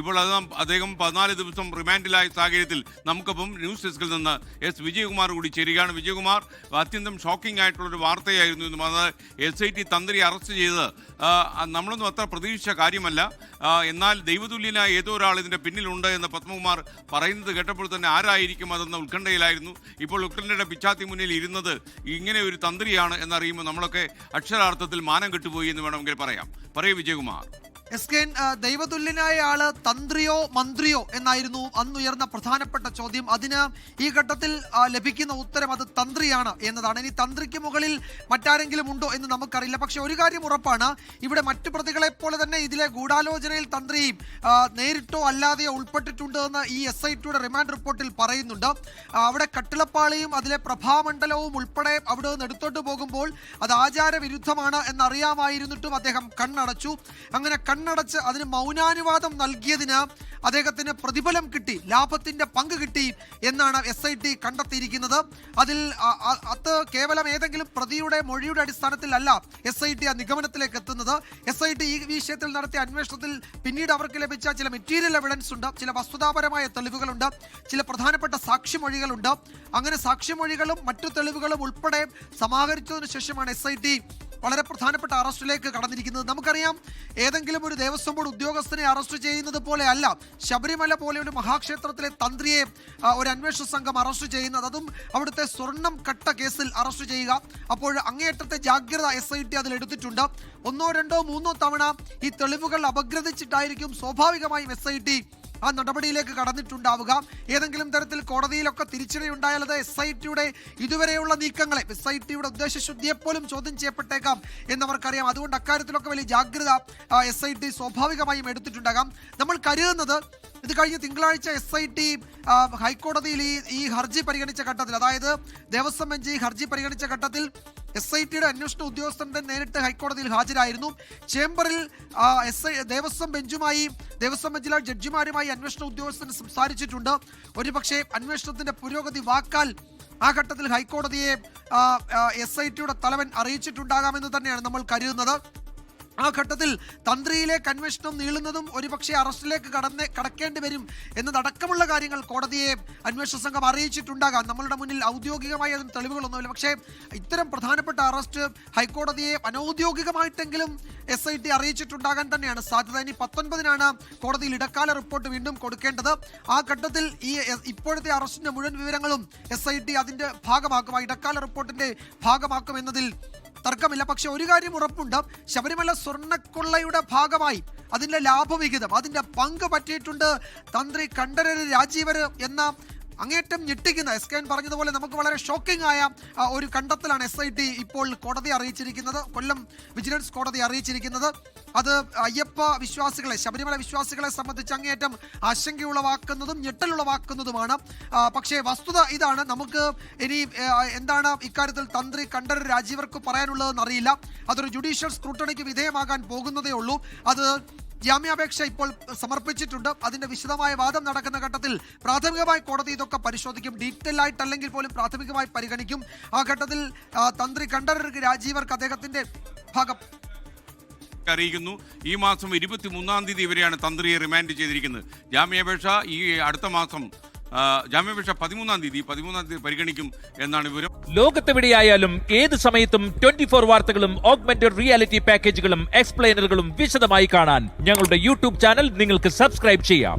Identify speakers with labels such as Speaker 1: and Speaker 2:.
Speaker 1: ഇപ്പോൾ അത് അദ്ദേഹം പതിനാല് ദിവസം റിമാൻഡിലായ സാഹചര്യത്തിൽ നമുക്കൊപ്പം ന്യൂസ് ഡെസ്കിൽ നിന്ന് എസ് വിജയകുമാർ കൂടി ചേരുകയാണ്. വിജയകുമാർ അത്യന്തം ഷോക്കിംഗ് ആയിട്ടുള്ളൊരു വാർത്തയായിരുന്നു എന്ന് അത് എസ് ഐ ടി തന്ത്രി അറസ്റ്റ് ചെയ്തത്. നമ്മളൊന്നും അത്ര പ്രതീക്ഷിച്ച കാര്യമല്ല. എന്നാൽ ദൈവതുല്യനായ ഏതോ ഒരാൾ ഇതിന്റെ പിന്നിലുണ്ട് എന്ന് പത്മകുമാർ പറയുന്നത് കേട്ടപ്പോൾ തന്നെ ആരായിരിക്കും അതെന്ന ഉത്കണ്ഠയിലായിരുന്നു. ഇപ്പോൾ ഉത്കണ്ഠയുടെ പിച്ചാത്തി മുന്നിൽ ഇരുന്നത് ഇങ്ങനെ ഒരു തന്ത്രിയാണ് എന്നറിയുമ്പോൾ നമ്മളൊക്കെ അക്ഷരാർത്ഥത്തിൽ മാനം കെട്ടുപോയി എന്ന് വേണമെങ്കിൽ പറയാം. പറയൂ വിജയകുമാർ.
Speaker 2: എസ് കെ ദൈവതുല്യനായ ആൾ തന്ത്രിയോ മന്ത്രിയോ എന്നായിരുന്നു അന്നുയർന്ന പ്രധാനപ്പെട്ട ചോദ്യം. അതിന് ഈ ഘട്ടത്തിൽ ലഭിക്കുന്ന ഉത്തരം അത് തന്ത്രിയാണ് എന്നതാണ്. ഇനി തന്ത്രിക്ക് മുകളിൽ മറ്റാരെങ്കിലും ഉണ്ടോ എന്ന് നമുക്കറിയില്ല. പക്ഷെ ഒരു കാര്യം ഉറപ്പാണ്. ഇവിടെ മറ്റു പ്രതികളെ പോലെ തന്നെ ഇതിലെ ഗൂഢാലോചനയിൽ തന്ത്രി ആ, നേരിട്ടോ അല്ലാതെയോ ഉൾപ്പെട്ടിട്ടുണ്ട് എന്ന് ഈ എസ് ഐ ടിയുടെ റിമാൻഡ് റിപ്പോർട്ടിൽ പറയുന്നുണ്ട്. അവിടെ കട്ടിളപ്പാളിയും അതിലെ പ്രഭാമണ്ഡലവും ഉൾപ്പെടെ അവിടെ നിന്ന് എടുത്തോട്ട് പോകുമ്പോൾ അത് ആചാരവിരുദ്ധമാണ് എന്നറിയാമായിരുന്നിട്ടും അദ്ദേഹം കണ്ണടച്ചു. അങ്ങനെ കണ്ണടച്ച് അതിന് മൗനാനുവാദം നൽകിയതിന് അദ്ദേഹത്തിന് പ്രതിഫലം കിട്ടി ലാഭത്തിന്റെ പങ്ക് കിട്ടി എന്നാണ് എസ് ഐ ടി കണ്ടെത്തിയിരിക്കുന്നത്. അതിൽ അത് കേവലം ഏതെങ്കിലും പ്രതിയുടെ മൊഴിയുടെ അടിസ്ഥാനത്തിലല്ല എസ് ഐ ടി ആ നിഗമനത്തിലേക്ക് എത്തുന്നത്. എസ് ഐ ടി ഈ വിഷയത്തിൽ നടത്തിയ അന്വേഷണത്തിൽ പിന്നീട് അവർക്ക് ലഭിച്ച ചില മെറ്റീരിയൽ എവിഡൻസ് ഉണ്ട് ചില വസ്തുതാപരമായ തെളിവുകളുണ്ട് ചില പ്രധാനപ്പെട്ട സാക്ഷിമൊഴികളുണ്ട്. അങ്ങനെ സാക്ഷിമൊഴികളും മറ്റു തെളിവുകളും ഉൾപ്പെടെ സമാഹരിച്ചതിനു ശേഷമാണ് എസ് ഐ ടി വളരെ പ്രധാനപ്പെട്ട അറസ്റ്റിലേക്ക് കടന്നിരിക്കുന്നത് നമുക്കറിയാം. ഏതെങ്കിലും ഒരു ദേവസ്വം ബോർഡ് ഉദ്യോഗസ്ഥനെ അറസ്റ്റ് ചെയ്യുന്നത് പോലെ അല്ല ശബരിമല പോലെ ഒരു മഹാക്ഷേത്രത്തിലെ തന്ത്രിയെ ഒരു അന്വേഷണ സംഘം അറസ്റ്റ് ചെയ്യുന്നത്. അതും അവിടുത്തെ സ്വർണം കട്ട കേസിൽ അറസ്റ്റ് ചെയ്യുക. അപ്പോൾ അങ്ങേയറ്റത്തെ ജാഗ്രത എസ് ഐ ടി അതിൽ എടുത്തിട്ടുണ്ട്. ഒന്നോ രണ്ടോ മൂന്നോ തവണ ഈ തെളിവുകൾ അപഗ്രഥിച്ചിട്ടായിരിക്കും സ്വാഭാവികമായും എസ് ഐ ടി ആ നടപടിയിലേക്ക് കടന്നിട്ടുണ്ടാവുക. ഏതെങ്കിലും തരത്തിൽ കോടതിയിലൊക്കെ തിരിച്ചടിയുണ്ടായാൽ അത് എസ് ഐ ടിയുടെ ഇതുവരെയുള്ള നീക്കങ്ങളെ എസ് ഐ ടിയുടെ ഉദ്ദേശശുദ്ധിയെ പോലും ചോദ്യം ചെയ്യപ്പെട്ടേക്കാം എന്നവർക്കറിയാം. അതുകൊണ്ട് അക്കാര്യത്തിലൊക്കെ വലിയ ജാഗ്രത എസ് ഐ ടി സ്വാഭാവികമായും എടുത്തിട്ടുണ്ടാകാം. നമ്മൾ കരുതുന്നത് ഇത് കഴിഞ്ഞ തിങ്കളാഴ്ച എസ് ഐ ടി ഹൈക്കോടതിയിൽ ഈ ഈ ഹർജി പരിഗണിച്ച ഘട്ടത്തിൽ അതായത് ദേവസ്വം ബെഞ്ച് ഈ ഹർജി പരിഗണിച്ച ഘട്ടത്തിൽ എസ് ഐ ടിയുടെ അന്വേഷണ ഉദ്യോഗസ്ഥൻ തന്നെ നേരിട്ട് ഹൈക്കോടതിയിൽ ഹാജരായിരുന്നു. ചേംബറിൽ എസ് ഐ ദേവസ്വം ബെഞ്ചുമായി ദേവസ്വം ബെഞ്ചിലെ ജഡ്ജിമാരുമായി അന്വേഷണ ഉദ്യോഗസ്ഥൻ സംസാരിച്ചിട്ടുണ്ട്. ഒരുപക്ഷെ അന്വേഷണത്തിന്റെ പുരോഗതി വാക്കാൽ ആ ഘട്ടത്തിൽ ഹൈക്കോടതിയെ എസ് ഐ ടിയുടെ തലവൻ അറിയിച്ചിട്ടുണ്ടാകാമെന്ന് തന്നെയാണ് നമ്മൾ കരുതുന്നത്. ആ ഘട്ടത്തിൽ തന്ത്രിയിലെ അന്വേഷണം നീളുന്നതും ഒരുപക്ഷെ അറസ്റ്റിലേക്ക് കടന്ന് കടക്കേണ്ടി വരും എന്നതടക്കമുള്ള കാര്യങ്ങൾ കോടതിയെ അന്വേഷണ സംഘം അറിയിച്ചിട്ടുണ്ടാകാം. നമ്മളുടെ മുന്നിൽ ഔദ്യോഗികമായി അതിന് തെളിവുകളൊന്നുമില്ല. പക്ഷേ ഇത്തരം പ്രധാനപ്പെട്ട അറസ്റ്റ് ഹൈക്കോടതിയെ അനൌദ്യോഗികമായിട്ടെങ്കിലും എസ് ഐ ടി അറിയിച്ചിട്ടുണ്ടാകാൻ തന്നെയാണ്. സാധ്യത ഇനി പത്തൊൻപതിനാണ് കോടതിയിൽ ഇടക്കാല റിപ്പോർട്ട് വീണ്ടും കൊടുക്കേണ്ടത്. ആ ഘട്ടത്തിൽ ഈ ഇപ്പോഴത്തെ അറസ്റ്റിന്റെ മുഴുവൻ വിവരങ്ങളും എസ് ഐ ടി അതിന്റെ ഭാഗമാക്കും ആ ഇടക്കാല റിപ്പോർട്ടിന്റെ ഭാഗമാക്കും എന്നതിൽ തർക്കമില്ല. പക്ഷെ ഒരു കാര്യം ഉറപ്പുണ്ട്. ശബരിമല സ്വർണക്കൊള്ളയുടെ ഭാഗമായി അതിന്റെ ലാഭവിഹിതം അതിന്റെ പങ്ക് പറ്റിയിട്ടുണ്ട് തന്ത്രി കണ്ഠരര് രാജീവര് എന്ന അങ്ങേറ്റം ഞെട്ടിക്കുന്ന എസ് കെ പറഞ്ഞതുപോലെ നമുക്ക് വളരെ ഷോക്കിംഗ് ആയ ഒരു കണ്ടെത്തലാണ് എസ് ഐ ടി ഇപ്പോൾ കോടതി അറിയിച്ചിരിക്കുന്നത് കൊല്ലം വിജിലൻസ് കോടതി അറിയിച്ചിരിക്കുന്നത്. അത് അയ്യപ്പ വിശ്വാസികളെ ശബരിമല വിശ്വാസികളെ സംബന്ധിച്ച് അങ്ങേയറ്റം ആശങ്കയുളവാക്കുന്നതും ഞെട്ടലുളവാക്കുന്നതുമാണ്. പക്ഷേ വസ്തുത ഇതാണ്. നമുക്ക് ഇനി എന്താണ് ഇക്കാര്യത്തിൽ തന്ത്രി കണ്ഠര രാജീവർക്ക് പറയാനുള്ളതെന്ന് അറിയില്ല അതൊരു ജുഡീഷ്യൽ സ്ക്രൂട്ടണിക്ക് വിധേയമാകാൻ പോകുന്നതേ ഉള്ളൂ. അത് ജാമ്യാപേക്ഷ ഇപ്പോൾ സമർപ്പിച്ചിട്ടുണ്ട്. അതിന്റെ വിശദമായ വാദം നടക്കുന്ന ഘട്ടത്തിൽ പ്രാഥമികമായി കോടതി ഇതൊക്കെ പരിശോധിക്കും. ഡീറ്റെയിൽ ആയിട്ടല്ലെങ്കിൽ പോലും പ്രാഥമികമായി പരിഗണിക്കും. ആ ഘട്ടത്തിൽ തന്ത്രി കണ്ഠരർക്ക് രാജീവർക്ക് അദ്ദേഹത്തിന്റെ ഭാഗം
Speaker 1: അറിയിക്കുന്നു. ഈ മാസം ഇരുപത്തി മൂന്നാം തീയതി ഇവരെയാണ് തന്ത്രിയെ റിമാൻഡ് ചെയ്തിരിക്കുന്നത്. ജാമ്യാപേക്ഷ ഈ അടുത്ത മാസം ജാമ്യാപേക്ഷ പതിമൂന്നാം തീയതി പതിമൂന്നാം തീയതി പരിഗണിക്കും എന്നാണ് വിവരം.
Speaker 3: ലോകത്തെവിടെയായാലും ഏത് സമയത്തും ട്വന്റി ഫോർ വാർത്തകളും ഓഗ്മെന്റഡ് റിയാലിറ്റി പാക്കേജുകളും എക്സ്പ്ലെയിനറുകളും വിശദമായി കാണാൻ ഞങ്ങളുടെ യൂട്യൂബ് ചാനൽ നിങ്ങൾക്ക് സബ്സ്ക്രൈബ് ചെയ്യാം.